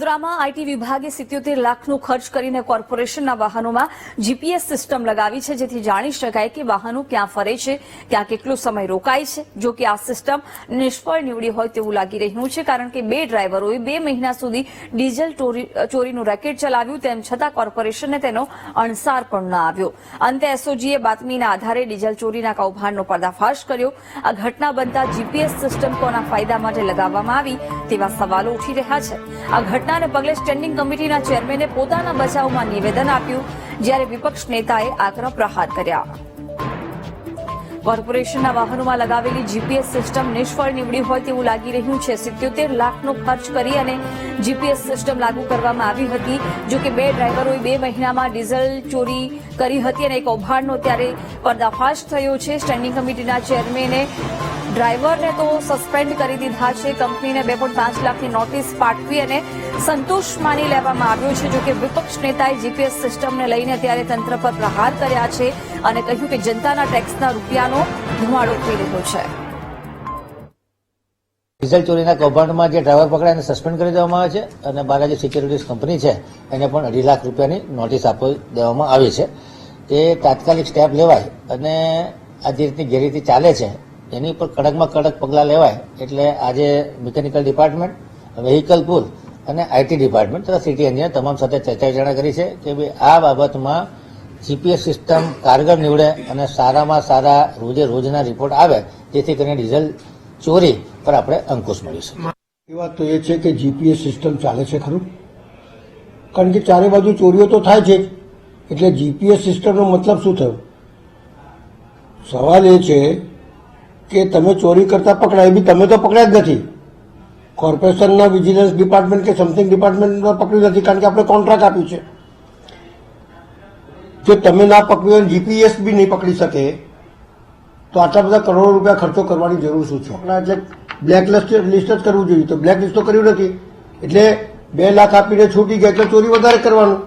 વડોદરામાં આઈટી વિભાગે સિત્યોતેર લાખનું ખર્ચ કરીને કોર્પોરેશનના વાહનોમાં જીપીએસ સિસ્ટમ લગાવી છે, જેથી જાણી શકાય કે વાહનો ક્યાં ફરે છે, ક્યાં કેટલો સમય રોકાય છે. જો કે આ સિસ્ટમ નિષ્ફળ નીવડી હોય તેવું લાગી રહ્યું છે, કારણ કે બે ડ્રાઈવરોએ બે મહિના સુધી ડીઝલ ચોરી- ચોરીનું રેકેટ ચલાવ્યું, તેમ છતાં કોર્પોરેશનને તેનો અણસાર પણ ન આવ્યો. અંતે એસઓજીએ બાતમીના આધારે ડીઝલ ચોરીના કૌભાંડનો પર્દાફાશ કર્યો. આ ઘટના બનતા જીપીએસ સિસ્ટમ કોના ફાયદા માટે લગાવવામાં આવી તેવા સવાલો ઉઠી રહ્યા છે. આ ઘટનાને પગલે સ્ટેન્ડિંગ કમિટીના ચેરમેને પોતાના બચાવમાં નિવેદન આપ્યું, જ્યારે વિપક્ષ નેતાએ આકરા પ્રહાર કર્યા. કોર્પોરેશનના વાહનોમાં લગાવેલી જીપીએસ સિસ્ટમ નિષ્ફળ નીવડી હોય તેવું લાગી રહ્યું છે. સિત્યોતેર લાખનો ખર્ચ કરી અને જીપીએસ સિસ્ટમ લાગુ કરવામાં આવી હતી. જો કે બે ડ્રાઈવરોએ બે મહિનામાં ડીઝલ ચોરી કરી હતી અને એક કૌભાંડનો ત્યારે પર્દાફાશ થયો છે. સ્ટેન્ડિંગ કમિટીના ચેરમેને ડ્રાઈવરને તો સસ્પેન્ડ કરી દીધા છે. કંપનીને બે પોઈન્ટ પાંચ લાખની નોટિસ પાઠવી અને સંતોષ માની લેવામાં આવ્યો છે. જોકે વિપક્ષ નેતાએ જીપીએસ સિસ્ટમને લઈને ત્યારે તંત્ર પર પ્રહાર કર્યા છે અને કહ્યું કે જનતાના ટેક્સના રૂપિયાનો ધુમાડો થઈ રહ્યો છે. ડીઝલ ચોરીના કૌભાંડમાં જે ડ્રાઈવર પકડાય એને સસ્પેન્ડ કરી દેવામાં આવે છે અને બાલાજી સિક્યુરિટીઝ કંપની છે, એને પણ અઢી લાખ રૂપિયાની નોટિસ આપી દેવામાં આવી છે. એ તાત્કાલિક સ્ટેપ લેવાય અને આ જે રીતની ગેરરીતિ ચાલે છે, એની ઉપર કડકમાં કડક પગલાં લેવાય એટલે આજે મિકેનિકલ ડિપાર્ટમેન્ટ, વેહિકલ પુલ અને આઈટી ડિપાર્ટમેન્ટ તથા સિટી એન્જિનિયર તમામ સાથે ચર્ચા વિચારણા કરી છે કે ભાઈ આ બાબતમાં જીપીએસ સિસ્ટમ કારગર નીવડે અને સારામાં સારા રોજે રોજના રિપોર્ટ આવે, જેથી કરીને ડીઝલ ચોરી પર આપણે અંકુશ મળી શકે. એ વાત તો એ છે કે જીપીએસ સિસ્ટમ ચાલે છે ખરું? કારણ કે ચારે બાજુ ચોરીઓ તો થાય છે એટલે જીપીએસ સિસ્ટમનો મતલબ શું થયો? સવાલ એ છે કે તમે ચોરી કરતા પકડાય બી તમે તો પકડ્યા જ નથી. કોર્પોરેશનના વિજિલન્સ ડિપાર્ટમેન્ટ કે સમથિંગ ડિપાર્ટમેન્ટમાં પકડ્યું નથી કારણ કે આપણે કોન્ટ્રાક્ટ આપ્યું છે. જો તમે ના પકડ્યું જીપીએસ બી નહીં પકડી શકે, તો આટલા બધા કરોડો રૂપિયા ખર્ચો કરવાની જરૂર શું છે? આપણા જે બ્લેક લિસ્ટ લિસ્ટ જ કરવું જોઈએ. તો બ્લેક લિસ્ટ તો કર્યું નથી. એટલે બે લાખ આપીને છૂટી ગયા એટલે ચોરી વધારે કરવાનું.